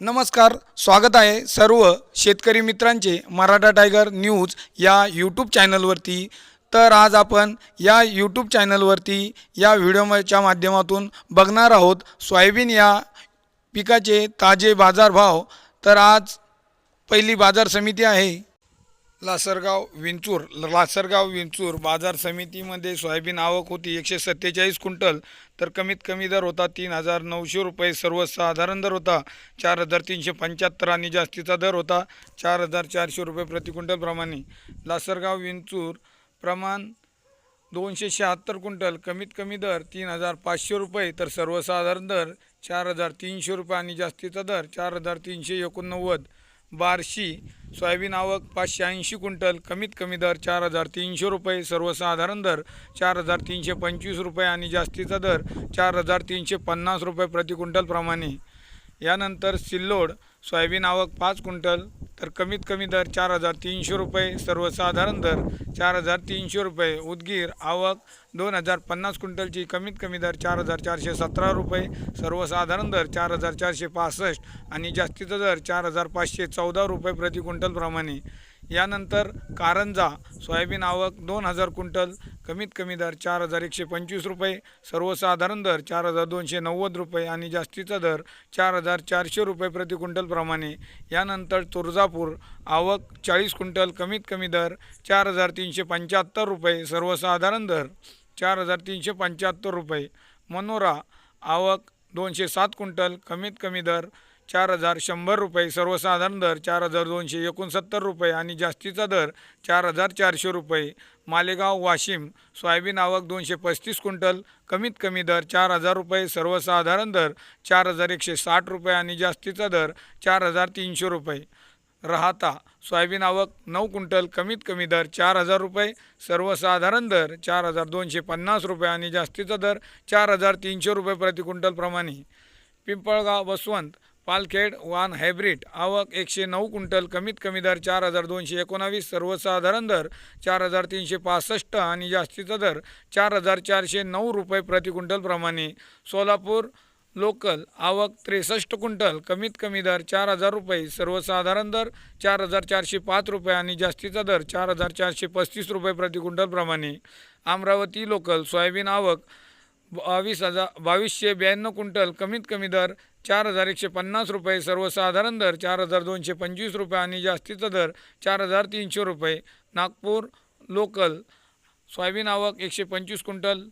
नमस्कार स्वागत आहे सर्व शेतकरी मित्रांचे मराठा टायगर न्यूज या यूट्यूब चॅनलवरती तर आज आपण या यूट्यूब चॅनलवरती या व्हिडिओच्या माध्यमातून बघणार आहोत सोयाबीन या पिकाचे ताजे बाजारभाव. तर आज पहिली बाजार समिती आहे. लासरगाव विंचूर लासरगाव विंचूर बाजार समितीमध्ये सोयाबीन आवक होती एकशे सत्तेचाळीस क्विंटल तर कमीत कमी दर होता तीन हजार नऊशे रुपये. सर्वसाधारण दर होता चार हजार तीनशे पंच्याहत्तर आणि जास्तीचा दर होता चार हजार चारशे रुपये प्रति क्विंटलप्रमाणे लासरगाव विंचूर प्रमाण दोनशे शहात्तर क्विंटल कमीत कमी दर तीन हजार पाचशे रुपये तर सर्वसाधारण दर चार हजार तीनशे रुपये आणि जास्तीचा दर चार हजार तीनशे एकोणनव्वद. बार्शी सोयाबीन आवक पाचशे ऐंशी क्विंटल कमीत कमी दर चार हजार तीनशे रुपये सर्वसाधारण दर चार हजार तीनशे पंचवीस रुपये आणि जास्तीचा दर चार हजार तीनशे पन्नास रुपये प्रति क्विंटलप्रमाणे यानंतर सिल्लोड सोयाबीन आवक पाच क्विंटल तर कमीत कमी दर चार हजार तीनशे रुपये सर्वसाधारण दर चार हजार तीनशे रुपये उदगीर आवक दोन हजार पन्नास क्विंटलची कमीत कमी दर चार हजार चारशे सतरा रुपये सर्वसाधारण दर चार हजार चारशे पासष्ट आणि जास्तीचा दर चार हजार पाचशे चौदा रुपये प्रति क्विंटलप्रमाणे. यानंतर कारंजा सोयाबीन आवक दोन हजार क्विंटल कमीत कमी दर चार हजार एकशे पंचवीस रुपये सर्वसाधारण दर चार हजार दोनशे नव्वद रुपये आणि जास्तीचा दर चार हजार चारशे रुपये प्रति क्विंटलप्रमाणे यानंतर तुळजापूर आवक चाळीस क्विंटल कमीत कमी दर चार हजार तीनशे पंच्याहत्तर रुपये सर्वसाधारण दर चार हजार तीनशे पंच्याहत्तर रुपये. मनोरा आवक दोनशे सात क्विंटल कमीत कमी दर चार हजार शंभर रुपये सर्वसाधारण दर चार हजार दोनशे एकोणसत्तर रुपये आणि जास्तीचा दर चार हजार चारशे रुपये. मालेगाव वाशिम सोयाबीन आवक दोनशे पस्तीस क्विंटल. कमीत कमी दर चार हजार रुपये सर्वसाधारण दर चार हजार एकशे साठ रुपये आणि जास्तीचा दर चार हजार तीनशे रुपये. राहता सोयाबीन आवक नऊ क्विंटल कमीत कमी दर चार हजार रुपये सर्वसाधारण दर चार हजार दोनशे पन्नास रुपये आणि जास्तीचा दर चार हजार तीनशे रुपये प्रति क्विंटलप्रमाणे पिंपळगाव बसवंत पालखेड वान हायब्रिड. आवक एकशे नऊ क्विंटल कमीत कमी दर चार हजार दोनशे एकोणावीस सर्वसाधारण दर चार हजार तीनशे पासष्ट आणि जास्तीचा दर चार हजार चारशे नऊ रुपये प्रति क्विंटलप्रमाणे सोलापूर लोकल आवक त्रेसष्ट क्विंटल कमीत कमी दर चार हजार रुपये सर्वसाधारण दर चार हजार चारशे पाच रुपये आणि जास्तीचा दर चार हजार चारशे पस्तीस रुपये प्रति क्विंटलप्रमाणे अमरावती लोकल सोयाबीन आवक बावीस हजार बावीसशे ब्याण्णव क्विंटल कमीत कमी दर चार हजार एकशे पन्नास रुपये सर्वसाधारण दर चार हजार दोनशे पंचवीस रुपये आणि जास्तीचा दर चार हजार तीनशे रुपये. नागपूर लोकल सोयाबीन आवक एकशे पंचवीस क्विंटल.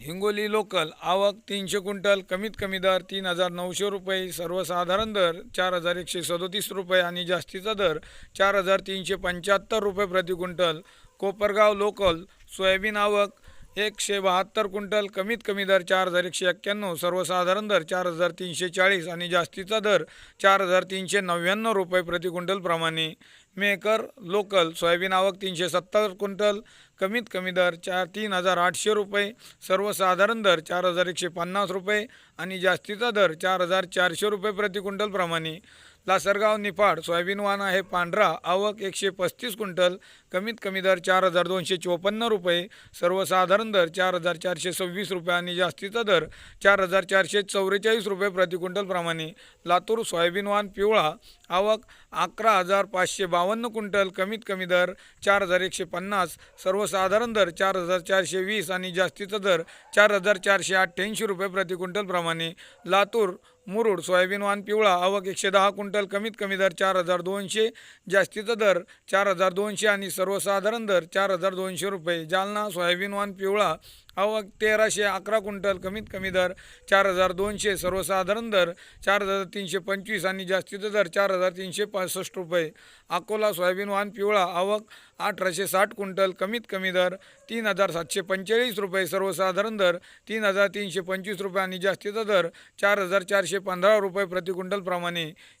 हिंगोली लोकल आवक तीनशे क्विंटल कमीत कमी दर तीन हजार नऊशे रुपये सर्वसाधारण दर चार हजार एकशे सदोतीस रुपये आणि जास्तीचा दर चार हजार तीनशे पंच्याहत्तर रुपये प्रति क्विंटल. कोपरगाव लोकल सोयाबीन आवक एकशे बहात्तर क्विंटल कमीत कमी दर चार हजार एकशे एक्क्याण्णव सर्वसाधारण दर चार हजार तीनशे चाळीस आणि जास्तीचा दर चार हजार तीनशे नव्याण्णव रुपये प्रति क्विंटलप्रमाणे मेकर लोकल सोयाबीन आवक तीनशे सत्तर क्विंटल कमीत कमी दर चार तीन हजार आठशे रुपये सर्वसाधारण दर चार हजार एकशे पन्नास रुपये आणि जास्तीचा दर चार हजार चारशे रुपये प्रति क्विंटलप्रमाणे लासरगाव निफाड सोयाबीन वाण आहे पांढरा आवक एकशे पस्तीस क्विंटल कमीत कमी दर चार हजार दोनशे चोपन्न रुपये सर्वसाधारण दर चार हजार चारशे सव्वीस रुपये आणि जास्तीचा दर चार हजार चारशे चौवेचाळीस रुपये प्रति प्रमाणे. लातूर सोयाबीन वाण पिवळा आवक अकरा हजार पाचशे बावन्न क्विंटल कमीत कमी दर चार हजार एकशे पन्नास सर्वसाधारण दर चार हजार चारशे वीस आणि जास्तीचा दर चार हजार चारशे अठ्ठ्याऐंशी रुपये प्रति प्रमाणे. लातूर मुरुड सोयाबीन वाण पिवळा आवक एकशे दहा क्विंटल कमीत कमी दर चार हजार दोनशे जास्तीचा दर चार हजार दोनशे आणि सर्वसाधारण दर चार हजार दोनशे रुपये. जालना सोयाबीन वाण पिवळा आवक तेराशे अकरा क्विंटल कमीत कमी दर चार हजार दोनशे सर्वसाधारण दर चार हजार तीनशे पंचवीस आणि जास्तीचा दर चार हजार तीनशे पासष्ट रुपये. अकोला सोयाबीन वाहन पिवळा आवक अठराशे साठ क्विंटल कमीत कमी दर तीन हजार सातशे पंचेचाळीस रुपये सर्वसाधारण दर तीन हजार तीनशे पंचवीस रुपये आणि जास्तीचा दर चार हजार चारशे पंधरा रुपये प्रति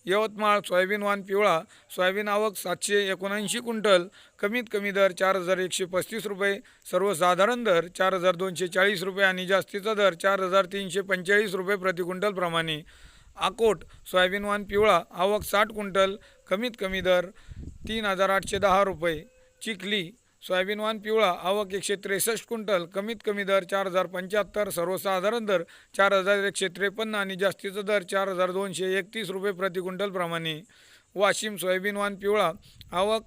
यवतमाळ सोयाबीन वाहन पिवळा सोयाबीन आवक सातशे एकोणऐंशी क्विंटल कमीत कमी दर चार हजार एकशे पस्तीस रुपये सर्वसाधारण दर चार हजार दोनशे चाळीस रुपये आणि जास्तीचा दर चार हजार तीनशे पंचेचाळीस रुपये प्रति आकोट सोयाबीन वाण पिवळा आवक साठ क्विंटल कमीत कमी दर तीन हजार आठशे दहा रुपये. चिखली सोयाबीन वाण पिवळा आवक एकशे त्रेसष्ट क्विंटल कमीत कमी दर चार हजार पंच्याहत्तर सर्वसाधारण दर चार हजार एकशे त्रेपन्न आणि जास्तीचा दर चार हजार दोनशे एकतीस रुपये प्रति वाशिम सोयाबीन वाण पिवळा आवक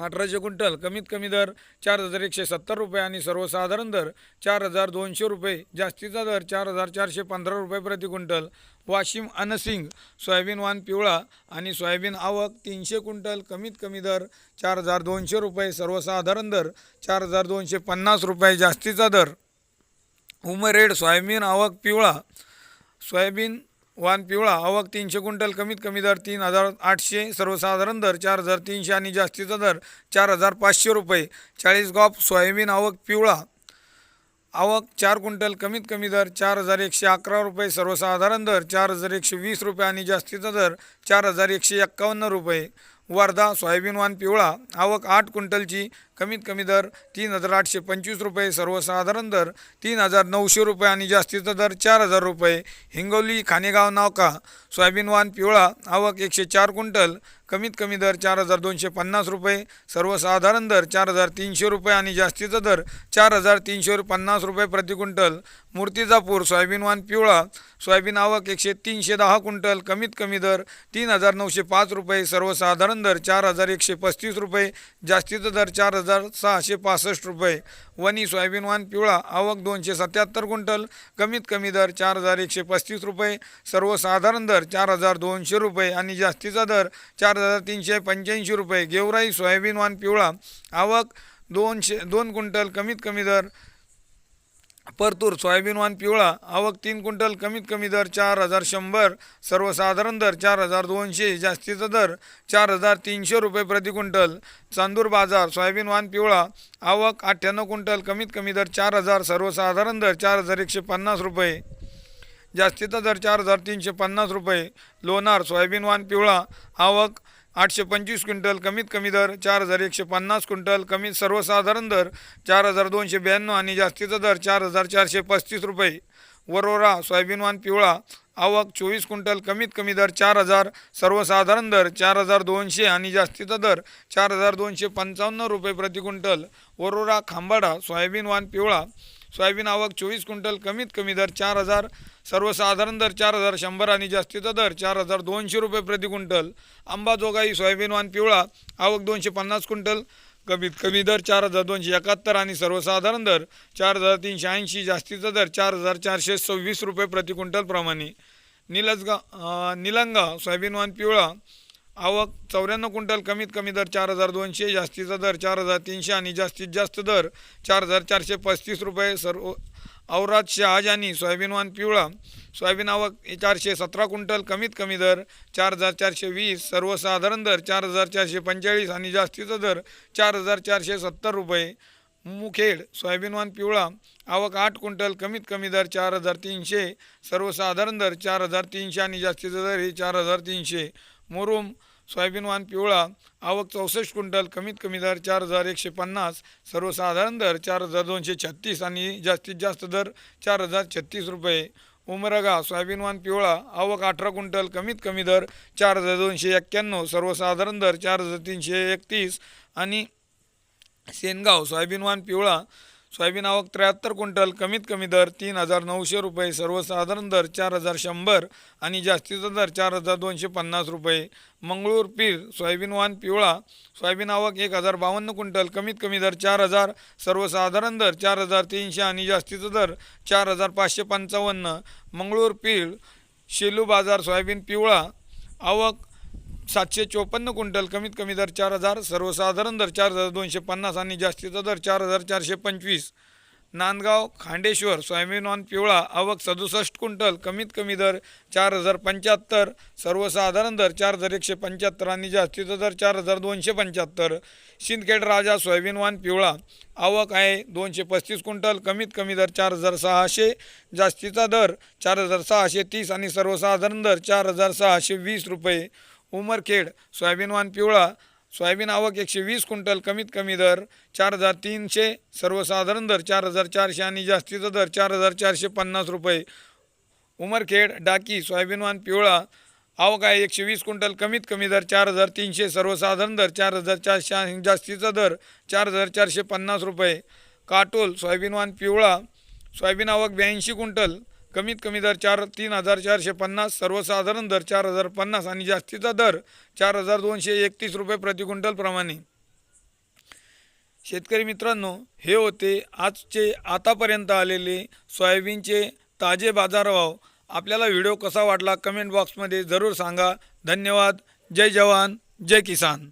अठराशे क्विंटल कमीत कमी दर चार हजार एकशे सत्तर रुपये आणि सर्वसाधारण दर चार हजार दोनशे रुपये. जास्तीचा दर चार हजार चारशे पंधरा रुपये प्रति क्विंटल वाशिम अनसिंग सोयाबीन वान पिवळा आणि सोयाबीन आवक तीनशे क्विंटल कमीत कमी दर चार हजार दोनशे रुपये. सर्वसाधारण दर चार हजार दोनशे पन्नास रुपये. जास्तीचा दर उमरेड सोयाबीन आवक पिवळा सोयाबीन वाण पिवळा आवक तीनशे क्विंटल कमीत कमी दर तीन हजार आठशे सर्वसाधारण दर चार हजार तीनशे आणि जास्तीचा दर चार हजार पाचशे रुपये. चाळीस गॉप सोयाबीन आवक पिवळा आवक चार क्विंटल कमीत कमी दर चार हजार एकशे अकरा रुपये सर्वसाधारण दर चार हजार एकशे वीस रुपये आणि जास्तीचा दर चार हजार एकशे एक्कावन्न रुपये. वर्धा सोयाबीन वाण पिवळा आवक आठ क्विंटलची कमीत कमी दर तीन हजार आठशे पंचवीस रुपये सर्वसाधारण दर तीन हजार नऊशे रुपये आणि जास्तीचा दर चार हजार रुपये. हिंगोली खानेगाव नावका सोयाबीन वाण पिवळा आवक एकशे चार क्विंटल कमीत कमी दर चार हजार दोनशे पन्नास रुपये सर्वसाधारण दर चार हजार तीनशे रुपये आणि जास्तीचा दर चार हजार तीनशे पन्नास रुपये प्रति क्विंटल. मूर्तिजापूर सोयाबीन वाण पिवळा सोयाबीन आवक एकशे तीनशे दहा क्विंटल कमीत कमी दर तीन हजार नऊशे पाच रुपये सर्वसाधारण दर चार हजार एकशे पस्तीस रुपये जास्तीचा दर चार हजार सहाशे पासष्ट रुपये. वनी सोयाबीन वाण पिवळा आवक दोनशे सत्याहत्तर क्विंटल कमीत कमी दर चार हजार एकशे पस्तीस रुपये सर्वसाधारण दर चार हजार दोनशे रुपये आणि जास्तीचा दर चार हजार तीनशे पंच्याऐंशी रुपये. गेवराई सोयाबीन वाण पिवळा. आवक दोनशे दोन क्विंटल कमीत कमी दर. परतूर सोयाबीन वाण पिवळा. आवक तीन क्विंटल कमीत कमी दर चार हजार शंभर. सर्वसाधारण दर चार हजार दोनशे. जास्तीचा दर चार हजार तीनशे रुपये प्रति क्विंटल. चांदूर बाजार सोयाबीन वाण पिवळा. आवक अठ्ठ्याण्णव क्विंटल कमीत कमी दर चार हजार. सर्वसाधारण दर चार हजार एकशे पन्नास रुपये. जास्तीचा दर चार हजार तीनशे पन्नास रुपये. लोणार सोयाबीन वाण पिवळा आवक आठशे पंचवीस क्विंटल कमीत कमी दर चार हजार एकशे पन्नास क्विंटल कमीत सर्वसाधारण दर चार हजार दोनशे ब्याण्णव आणि जास्तीचा दर चार हजार चारशे पस्तीस रुपये. वरोरा सोयाबीन वाण पिवळा आवक चोवीस क्विंटल कमीत कमी दर चार हजार सर्वसाधारण दर चार हजार दोनशे आणि जास्तीचा दर चार हजार दोनशे पंचावन्न रुपये प्रति क्विंटल. वरोरा खांबाडा सोयाबीन वाण पिवळा सोयाबीन आवक चोवीस क्विंटल कमीत कमी दर चार हजार सर्वसाधारण दर चार हजार शंभर आणि जास्तीचा दर चार हजार दोनशे रुपये प्रति क्विंटल. आंबाजोगाई सोयाबीन वान पिवळा आवक दोनशे पन्नास क्विंटल. कमीत कमी दर चार हजार दोनशे एकाहत्तर आणि सर्वसाधारण दर चार हजार तीनशे ऐंशी जास्तीचा दर चार हजार चारशे सव्वीस रुपये प्रति क्विंटल प्रमाणे. निलजगा निलंगा सोयाबीन वान पिवळा आवक चौऱ्याण्णव क्विंटल कमीत कमी दर चार हजार दोनशे जास्तीचा दर चार हजार तीनशे आणि जास्तीत जास्त दर चार हजार चारशे पस्तीस रुपये सर्व औरात शहाजानी सोयाबीनवान पिवळा. सोयाबीन आवक चारशे सतरा क्विंटल कमीत कमी दर चार हजार चारशे वीस सर्वसाधारण दर चार हजार चारशे पंचेचाळीस आणि जास्तीचा दर चार हजार चारशे सत्तर रुपये. मुखेड सोयाबीनवान पिवळा. आवक आठ क्विंटल कमीत कमी दर चार हजार तीनशे. सर्वसाधारण दर चार हजार तीनशे आणि जास्तीचा दर हे चार हजार तीनशे. मुरुम सोयाबीन वाण पिवळा आवक चौसष्ट क्विंटल कमीत कमी दर चार हजार एकशे पन्नास सर्वसाधारण दर चार हजार दोनशे छत्तीस आणि जास्तीत जास्त दर चार हजार छत्तीस रुपये. उमरगा सोयाबीन वाण पिवळा आवक अठरा क्विंटल कमीत कमी दर चार हजार दोनशे एक्क्याण्णव सर्वसाधारण दर चार हजार तीनशे एकतीस आणि सेनगाव सोयाबीन वाण पिवळा सोयाबीन आवक त्र्याहत्तर क्विंटल कमीत कमी दर तीन हजार नऊशे रुपये सर्वसाधारण दर चार हजार शंभर आणि जास्तीचा दर चार हजार दोनशे पन्नास रुपये. मंगळूर पीर सोयाबीन वाण पिवळा सोयाबीन आवक एक हजार बावन्न क्विंटल कमीत कमी दर चार हजार सर्वसाधारण दर चार हजार तीनशे आणि जास्तीचा दर चार हजार पाचशे पंचावन्न. मंगळूर पीळ शेलू बाजार सोयाबीन पिवळा आवक सातशे चोपन्न क्विंटल कमीत कमी दर चार हजार सर्वसाधारण दर चार हजार दोनशे पन्नास आणि जास्तीचा दर चार हजार चारशे पंचवीस. नांदगाव खांडेश्वर सोयाबीन वाण पिवळा आवक सदुसष्ट क्विंटल कमीत कमी दर चार हजार पंच्याहत्तर सर्वसाधारण दर चार हजार एकशे पंच्याहत्तर आणि जास्तीचा दर चार हजार दोनशे पंच्याहत्तर. सिंदखेड राजा सोयाबीन वान पिवळा आवक आहे दोनशे पस्तीस क्विंटल कमीत कमी दर चार हजार सहाशे जास्तीचा दर चार हजार सहाशे तीस आणि सर्वसाधारण दर चार हजार सहाशे वीस रुपये. उमरखेड सोयाबीन वाण पिवळा सोयाबीन आवक एकशे वीस क्विंटल कमीत कमी दर चार हजार तीनशे सर्वसाधारण दर चार हजार चारशे आणि जास्तीचा दर चार हजार चारशे पन्नास रुपये. उमरखेड डाकी सोयाबीन वाण पिवळा आवक आहे एकशे वीस क्विंटल कमीत कमी दर चार हजार तीनशे सर्वसाधारण दर चार हजार चारशे आणि जास्तीचा दर चार हजार चारशे पन्नास रुपये. काटोल सोयाबीन वाण पिवळा सोयाबीन आवक ब्याऐंशी क्विंटल कमीत कमी दर चार तीन हजार चारशे पन्नास सर्वसाधारण दर चार हजार पन्नास आणि जास्तीचा दर चार हजार दोनशे एकतीस रुपये प्रति क्विंटलप्रमाणे शेतकरी मित्रांनो हे होते आजचे आतापर्यंत आलेले सोयाबीनचे ताजे बाजारभाव. आपल्याला व्हिडिओ कसा वाटला कमेंट बॉक्समध्ये जरूर सांगा. धन्यवाद. जय जवान. जय किसान.